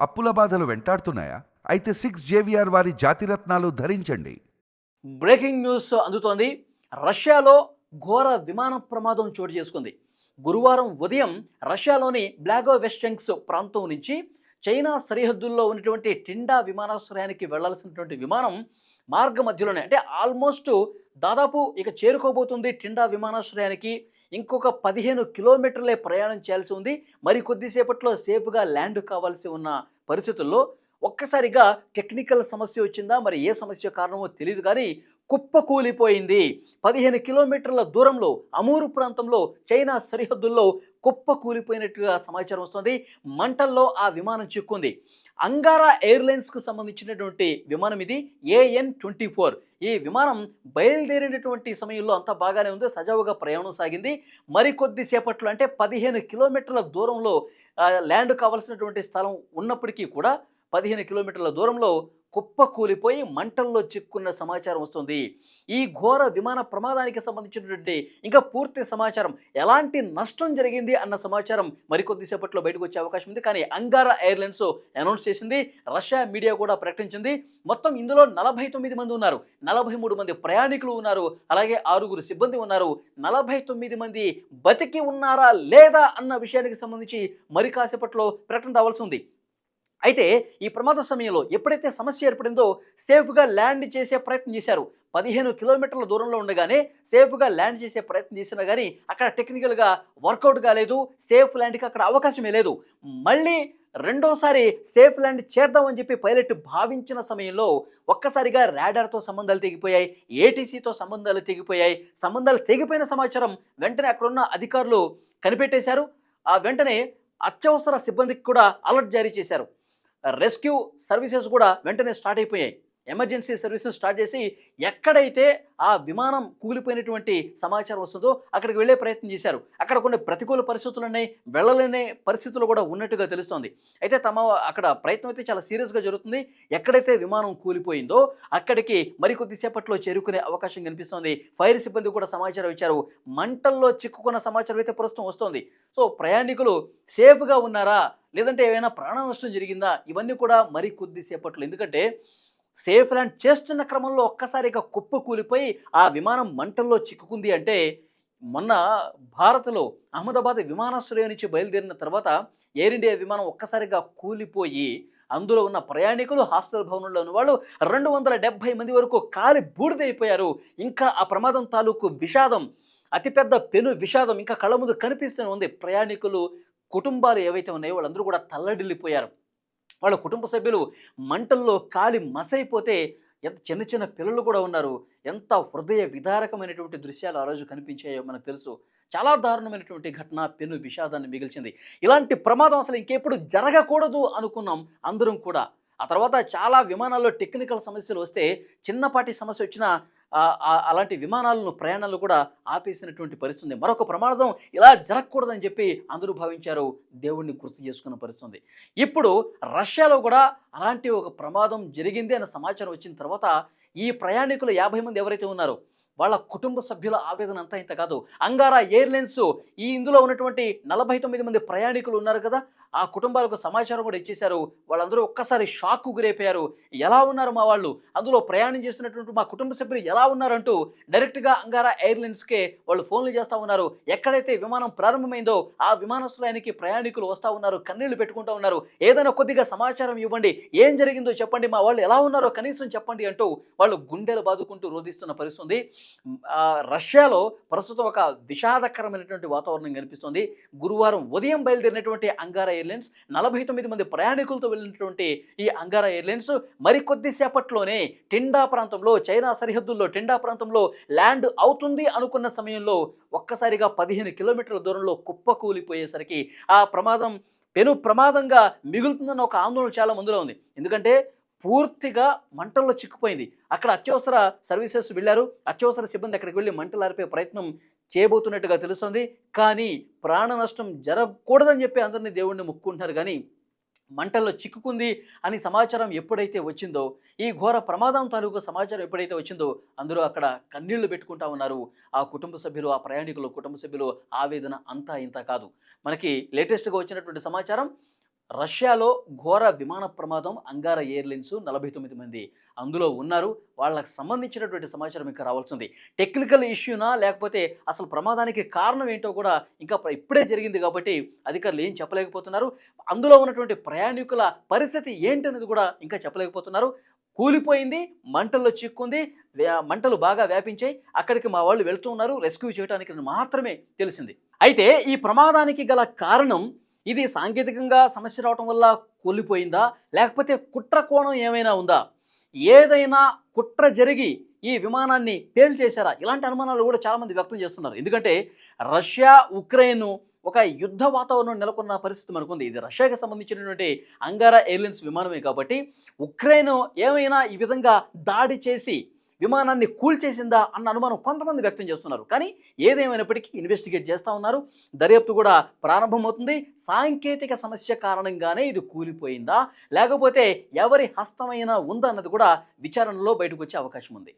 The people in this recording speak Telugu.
అప్పుల బాధలు వెంటాడుతున్నాయా? అయితే సిక్స్ జేవిఆర్ వారి జాతిరత్నాలు ధరించండి. బ్రేకింగ్ న్యూస్ అందుతోంది. రష్యాలో ఘోర విమాన ప్రమాదం చోటు చేసుకుంది. గురువారం ఉదయం రష్యాలోని బ్లాగో వెస్టెంగ్స్ ప్రాంతం నుంచి చైనా సరిహద్దుల్లో ఉన్నటువంటి టిండా విమానాశ్రయానికి వెళ్ళాల్సినటువంటి విమానం మార్గ మధ్యలోనే అంటే ఆల్మోస్ట్ దాదాపు ఇక చేరుకోబోతుంది టిండా విమానాశ్రయానికి. ఇంకొక పదిహేను కిలోమీటర్లే ప్రయాణం చేయాల్సి ఉంది. మరి కొద్దిసేపట్లో సేఫ్గా ల్యాండ్ కావాల్సి ఉన్న పరిస్థితుల్లో ఒక్కసారిగా టెక్నికల్ సమస్య వచ్చిందా? మరి ఏ సమస్య కారణమో తెలియదు కానీ కుప్పకూలిపోయింది. పదిహేను కిలోమీటర్ల దూరంలో అమూరు ప్రాంతంలో చైనా సరిహద్దుల్లో కుప్ప కూలిపోయినట్టుగా సమాచారం వస్తుంది. మంటల్లో ఆ విమానం చిక్కుంది అంగారా ఎయిర్లైన్స్కు సంబంధించినటువంటి విమానం ఇది ఏఎన్ ట్వంటీ ఫోర్. ఈ విమానం బయలుదేరినటువంటి సమయంలో అంతా బాగానే ఉంది. సజావుగా ప్రయాణం సాగింది. మరికొద్ది సేపట్లో అంటే పదిహేను కిలోమీటర్ల దూరంలో ల్యాండ్ కావాల్సినటువంటి స్థలం ఉన్నప్పటికీ కూడా పదిహేను కిలోమీటర్ల దూరంలో కుప్ప కూలిపోయి మంటల్లో చిక్కున్న సమాచారం వస్తుంది. ఈ ఘోర విమాన ప్రమాదానికి సంబంధించినటువంటి ఇంకా పూర్తి సమాచారం ఎలాంటి నష్టం జరిగింది అన్న సమాచారం మరికొద్దిసేపట్లో బయటకు వచ్చే అవకాశం ఉంది. కానీ అంగారా ఎయిర్లైన్స్ అనౌన్స్ చేసింది రష్యా మీడియా కూడా ప్రకటించింది. మొత్తం ఇందులో నలభై తొమ్మిది మంది ఉన్నారు. నలభై మూడు మంది ప్రయాణికులు ఉన్నారు. అలాగే ఆరుగురు సిబ్బంది ఉన్నారు. నలభై తొమ్మిది మంది బతికి ఉన్నారా లేదా అన్న విషయానికి సంబంధించి మరి కాసేపట్లో ప్రకటన రావాల్సి ఉంది. అయితే ఈ ప్రమాద సమయంలో ఎప్పుడైతే సమస్య ఏర్పడిందో సేఫ్గా ల్యాండ్ చేసే ప్రయత్నం చేశారు. పదిహేను కిలోమీటర్ల దూరంలో ఉండగానే సేఫ్గా ల్యాండ్ చేసే ప్రయత్నం చేసినా కానీ అక్కడ టెక్నికల్గా వర్కౌట్ కాలేదు సేఫ్ ల్యాండ్కి అక్కడ అవకాశమే లేదు. మళ్ళీ రెండోసారి సేఫ్ ల్యాండ్ చేద్దామని చెప్పి పైలట్ భావించిన సమయంలో ఒక్కసారిగా రాడార్తో సంబంధాలు తెగిపోయాయి ఏటీసీతో సంబంధాలు తెగిపోయాయి. సంబంధాలు తెగిపోయిన సమాచారం వెంటనే అక్కడున్న అధికారులు కనిపెట్టేశారు. ఆ వెంటనే అత్యవసర సిబ్బందికి కూడా అలర్ట్ జారీ చేశారు. రెస్క్యూ సర్వీసెస్ కూడా వెంటనే స్టార్ట్ అయిపోయాయి. ఎమర్జెన్సీ సర్వీసెస్ స్టార్ట్ చేసి ఎక్కడైతే ఆ విమానం కూలిపోయినటువంటి సమాచారం వస్తుందో అక్కడికి వెళ్ళే ప్రయత్నం చేశారు. అక్కడ కొన్ని ప్రతికూల పరిస్థితులు ఉన్నాయి వెళ్ళలేని పరిస్థితులు కూడా ఉన్నట్టుగా తెలుస్తోంది. అయితే తమ అక్కడ ప్రయత్నం అయితే చాలా సీరియస్గా జరుగుతుంది. ఎక్కడైతే విమానం కూలిపోయిందో అక్కడికి మరికొద్దిసేపట్లో చేరుకునే అవకాశం కనిపిస్తోంది. ఫైర్ సిబ్బంది కూడా సమాచారం ఇచ్చారు. మంటల్లో చిక్కుకున్న సమాచారం అయితే ప్రస్తుతం వస్తోంది. సో ప్రయాణికులు సేఫ్గా ఉన్నారా? లేదంటే ఏమైనా ప్రాణ నష్టం జరిగిందా? ఇవన్నీ కూడా మరి కొద్దిసేపట్లో ఎందుకంటే సేఫ్ ల్యాండ్ చేస్తున్న క్రమంలో ఒక్కసారిగా కుప్ప కూలిపోయి ఆ విమానం మంటల్లో చిక్కుకుంది అంటే మొన్న భారత్లో అహ్మదాబాద్ విమానాశ్రయం నుంచి బయలుదేరిన తర్వాత ఎయిర్ ఇండియా విమానం ఒక్కసారిగా కూలిపోయి అందులో ఉన్న ప్రయాణికులు హాస్టల్ భవనంలో ఉన్న వాళ్ళు రెండు వందల డెబ్బై మంది వరకు కాలి బూడిదైపోయారు. ఇంకా ఆ ప్రమాదం తాలూకు విషాదం అతిపెద్ద పెను విషాదం ఇంకా కళ్ళ ముందు కనిపిస్తూనే ఉంది. ప్రయాణికులు కుటుంబాలు ఏవైతే ఉన్నాయో వాళ్ళందరూ కూడా తల్లడిల్లిపోయారు. వాళ్ళ కుటుంబ సభ్యులు మంటల్లో కాలి మసైపోతే ఎంత చిన్న చిన్న పిల్లలు కూడా ఉన్నారు. ఎంత హృదయ విదారకమైనటువంటి దృశ్యాలు ఆ రోజు కనిపించాయో మనకు తెలుసు. చాలా దారుణమైనటువంటి ఘటన పెను విషాదాన్ని మిగిల్చింది. ఇలాంటి ప్రమాదం అసలు ఇంకెప్పుడు జరగకూడదు అనుకున్నాం అందరం కూడా. ఆ తర్వాత చాలా విమానాల్లో టెక్నికల్ సమస్యలు వస్తే చిన్నపాటి సమస్య వచ్చినా అలాంటి విమానాలను ప్రయాణాలు కూడా ఆపేసినటువంటి పరిస్థితి ఉంది. మరొక ప్రమాదం ఇలా జరగకూడదని చెప్పి అందరూ భావించారు. దేవుణ్ణి గుర్తు చేసుకున్న పరిస్థితుంది ఇప్పుడు రష్యాలో కూడా అలాంటి ఒక ప్రమాదం జరిగింది అన్న సమాచారం వచ్చిన తర్వాత ఈ ప్రయాణికులు యాభై మంది ఎవరైతే ఉన్నారో వాళ్ళ కుటుంబ సభ్యుల ఆవేదన అంతా ఇంత కాదు. అంగారా ఎయిర్లైన్స్ ఈ ఇందులో ఉన్నటువంటి నలభై తొమ్మిది మంది ప్రయాణికులు ఉన్నారు కదా ఆ కుటుంబాలకు సమాచారం కూడా ఇచ్చేశారు. వాళ్ళందరూ ఒక్కసారి షాక్ గురైపోయారు. ఎలా ఉన్నారు మా వాళ్ళు? అందులో ప్రయాణం చేస్తున్నటువంటి మా కుటుంబ సభ్యులు ఎలా ఉన్నారంటూ డైరెక్ట్గా అంగారా ఎయిర్లైన్స్కే వాళ్ళు ఫోన్లు చేస్తూ ఉన్నారు. ఎక్కడైతే విమానం ప్రారంభమైందో ఆ విమానాశ్రయానికి ప్రయాణికులు వస్తూ ఉన్నారు. కన్నీళ్ళు పెట్టుకుంటూ ఉన్నారు. ఏదైనా కొద్దిగా సమాచారం ఇవ్వండి. ఏం జరిగిందో చెప్పండి. మా వాళ్ళు ఎలా ఉన్నారో కనీసం చెప్పండి అంటూ వాళ్ళు గుండెలు బాదుకుంటూ రోధిస్తున్న పరిస్థితుంది. రష్యాలో ప్రస్తుతం ఒక విషాదకరమైనటువంటి వాతావరణం కనిపిస్తుంది. గురువారం ఉదయం బయలుదేరినటువంటి అంగారా ఎయిర్లైన్స్ నలభై తొమ్మిది మంది ప్రయాణికులతో వెళ్ళినటువంటి ఈ అంగారా ఎయిర్లైన్స్ మరికొద్దిసేపట్లోనే టిండా ప్రాంతంలో చైనా సరిహద్దుల్లో టిండా ప్రాంతంలో ల్యాండ్ అవుతుంది అనుకున్న సమయంలో ఒక్కసారిగా పదిహేను కిలోమీటర్ల దూరంలో కుప్పకూలిపోయేసరికి ఆ ప్రమాదం పెను ప్రమాదంగా మిగులుతుందన్న ఒక ఆందోళన చాలా మందిలో ఉంది. ఎందుకంటే పూర్తిగా మంటల్లో చిక్కుపోయింది. అక్కడ అత్యవసర సర్వీసెస్ వెళ్ళారు. అత్యవసర సిబ్బంది అక్కడికి వెళ్ళి మంటలు ఆర్పే ప్రయత్నం చేయబోతున్నట్టుగా తెలుస్తుంది. కానీ ప్రాణ నష్టం జరగకూడదని చెప్పి అందరినీ దేవుణ్ణి ముక్కుంటున్నారు. కానీ మంటల్లో చిక్కుకుంది అని సమాచారం ఎప్పుడైతే వచ్చిందో ఈ ఘోర ప్రమాదం తాలూకు సమాచారం ఎప్పుడైతే వచ్చిందో అందరూ అక్కడ కన్నీళ్ళు పెట్టుకుంటా ఉన్నారు. ఆ కుటుంబ సభ్యులు ఆ ప్రయాణికులు కుటుంబ సభ్యులు ఆవేదన అంతా ఇంత కాదు. మనకి లేటెస్ట్గా వచ్చినటువంటి సమాచారం రష్యాలో ఘోర విమాన ప్రమాదం అంగార ఎయిర్లైన్స్ నలభై తొమ్మిది మంది అందులో ఉన్నారు. వాళ్ళకి సంబంధించినటువంటి సమాచారం ఇంకా రావాల్సింది. టెక్నికల్ ఇష్యూనా? లేకపోతే అసలు ప్రమాదానికి కారణం ఏంటో కూడా ఇంకా ఇప్పుడే జరిగింది కాబట్టి అధికారులు ఏం చెప్పలేకపోతున్నారు. అందులో ఉన్నటువంటి ప్రయాణికుల పరిస్థితి ఏంటనేది కూడా ఇంకా చెప్పలేకపోతున్నారు. కూలిపోయింది మంటల్లో చిక్కుంది మంటలు బాగా వ్యాపించాయి. అక్కడికి మా వాళ్ళు వెళ్తున్నారు రెస్క్యూ చేయడానికి మాత్రమే తెలిసింది. అయితే ఈ ప్రమాదానికి గల కారణం ఇది సాంకేతికంగా సమస్య రావటం వల్ల కూలిపోయిందా? లేకపోతే కుట్ర కోణం ఏమైనా ఉందా? ఏదైనా కుట్ర జరిగి ఈ విమానాన్ని పేల్ చేశారా? ఇలాంటి అనుమానాలు కూడా చాలామంది వ్యక్తం చేస్తున్నారు. ఎందుకంటే రష్యా ఉక్రెయిన్ ఒక యుద్ధ వాతావరణం నెలకొన్న పరిస్థితి మనకుంది. ఇది రష్యాకి సంబంధించినటువంటి అంగారా ఎయిర్లైన్స్ విమానమే కాబట్టి ఉక్రెయిన్ ఏమైనా ఈ విధంగా దాడి చేసి విమానాన్ని కూల్చేసిందా అన్న అనుమానం కొంతమంది వ్యక్తం చేస్తున్నారు. కానీ ఏదేమైనప్పటికీ ఇన్వెస్టిగేట్ చేస్తూ ఉన్నారు. దర్యాప్తు కూడా ప్రారంభమవుతుంది. సాంకేతిక సమస్య కారణంగానే ఇది కూలిపోయిందా? లేకపోతే ఎవరి హస్తమైనా ఉందా అన్నది కూడా విచారణలో బయటకు వచ్చే అవకాశం ఉంది.